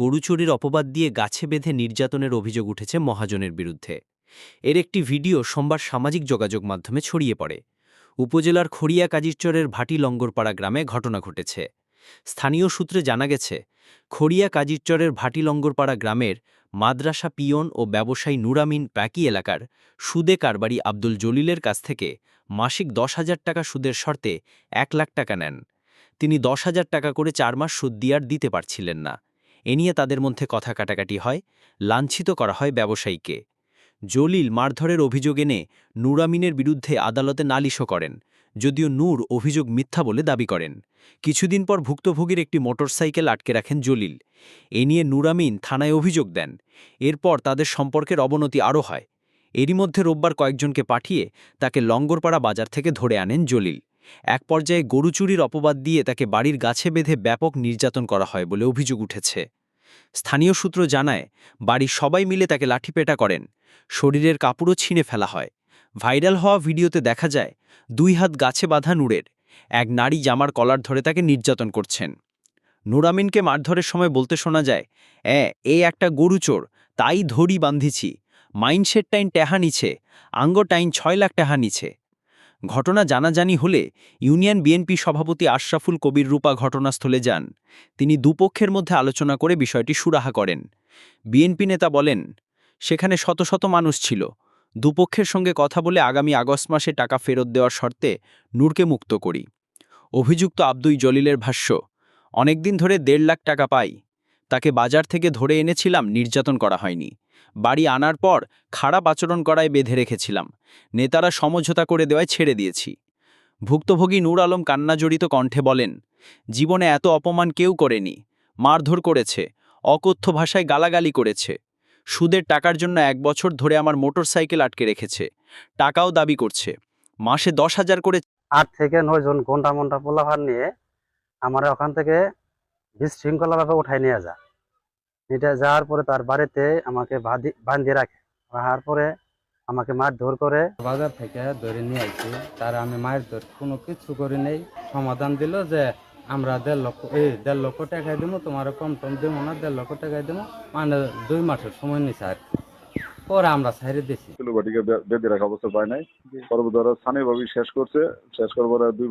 গরু চুরির অপবাদ দিয়ে গাছে বেঁধে নির্যাতনের অভিযোগ উঠেছে মহাজনের বিরুদ্ধে। এর একটি ভিডিও সোমবার সামাজিক যোগাযোগ মাধ্যমে ছড়িয়ে পড়ে। উপজেলার খড়িয়া কাজিরচরের ভাটি লঙ্গরপাড়া গ্রামে ঘটনা ঘটেছে। স্থানীয় সূত্রে জানা গেছে, খড়িয়া কাজিরচরের ভাটি লঙ্গরপাড়া গ্রামের মাদ্রাসা পিয়ন ও ব্যবসায়ী নুরামিন প্যাকি এলাকার সুদে কারবারি আব্দুল জলিলের কাছ থেকে মাসিক দশ হাজার টাকা সুদের শর্তে এক লাখ টাকা নেন। তিনি দশ হাজার টাকা করে চার মাস সুদ দিয়ে আর দিতে পারছিলেন না। এ নিয়ে তাদের মধ্যে কথা কাটাকাটি হয়, লাঞ্ছিত করা হয় ব্যবসায়ীকে। জলিল মারধরের অভিযোগ এনে নুরামিনের বিরুদ্ধে আদালতে নালিশও করেন, যদিও নূর অভিযোগ মিথ্যা বলে দাবি করেন। কিছুদিন পর ভুক্তভোগীর একটি মোটরসাইকেল আটকে রাখেন জলিল। এ নিয়ে নুরামিন থানায় অভিযোগ দেন। এরপর তাদের সম্পর্কের অবনতি আরও হয়। এরই মধ্যে রোববার কয়েকজনকে পাঠিয়ে তাকে লঙ্গরপাড়া বাজার থেকে ধরে আনেন জলিল। এক পর্যায়ে গরু চুরির অপবাদ দিয়ে তাকে বাড়ির গাছে বেঁধে ব্যাপক নির্যাতন করা হয় বলে অভিযোগ উঠেছে। স্থানীয় সূত্র জানায়, বাড়ির সবাই মিলে তাকে লাঠিপেটা করেন। শরীরের কাপড়ও ছিঁড়ে ফেলা হয়। ভাইরাল হওয়া ভিডিওতে দেখা যায়, দুই হাত গাছে বাঁধা নূরের, এক নারী জামার কলার ধরে তাকে নির্যাতন করছেন। নুরামিনকে মারধরের সময় বলতে শোনা যায়, এ এই একটা গরু চোর, তাই ধরি বান্ধিছি মাইনসের টাইন টেহা নিছে আঙ্গ টাইন ছয় লাখ টাহা নিছে। ঘটনা জানাজানি হলে ইউনিয়ন বিএনপি সভাপতি আশরাফুল কবির রূপা ঘটনাস্থলে যান। তিনি দুপক্ষের মধ্যে আলোচনা করে বিষয়টি সুরাহা করেন। বিএনপি নেতা বলেন, সেখানে শত শত মানুষ ছিল। দুপক্ষের সঙ্গে কথা বলে আগামী আগস্ট মাসে টাকা ফেরত দেওয়ার শর্তে নূরকে মুক্ত করি। অভিযুক্ত আব্দুই জলিলের ভাষ্য, অনেকদিন ধরে দেড় লাখ টাকা পাই। তাকে বাজার থেকে ধরে এনেছিলাম, নির্যাতন করা হয়নি। বাড়ি আনার পর খারাপ আচরণ করায় বেঁধে রেখেছিলাম। নেতারা সমঝোতা করে দেওয়ায় ছেড়ে দিয়েছি। ভুক্তভোগী নূর আলম কান্নাজড়িত কণ্ঠে বলেন, জীবনে এত অপমান কেউ করেনি। মারধর করেছে, অকথ্য ভাষায় গালাগালি করেছে। সুদের টাকার জন্য এক বছর ধরে আমার মোটর সাইকেল আটকে রেখেছে। টাকাও দাবি করছে। মাসে দশ হাজার করে আট থেকে নয় জন ঘণ্টা মন্টা পোলাভার নিয়ে আমার ওখান থেকে বিশৃঙ্খলাভাবে উঠাই নিয়ে যা। এটা যাওয়ার পরে তার বাড়িতে আমাকে বাঁধি- বাঁধিয়ে রাখে। রাখার পরে আমাকে মারধর করে। বাজার থেকে ধরে নিয়ে আইছি। তার আমি মায়ের ধর কোনো কিছু করি নেই। সমাধান দিল যে আমরা দেড় লক্ষ এই দেড় লক্ষ টাকায় দেবো তোমার কম টম দেবো না দেড় লক্ষ টাকায় দেবো মানে দুই মাসের সময় নিছে আর। পরে আমরা ছাইরে দিছি। বাটিকে বেঁধে রাখা অবস্থা পায় নাই। পরবর্তী স্থানীয়ভাবে শেষ করছে। শেষ করবার পরে দুই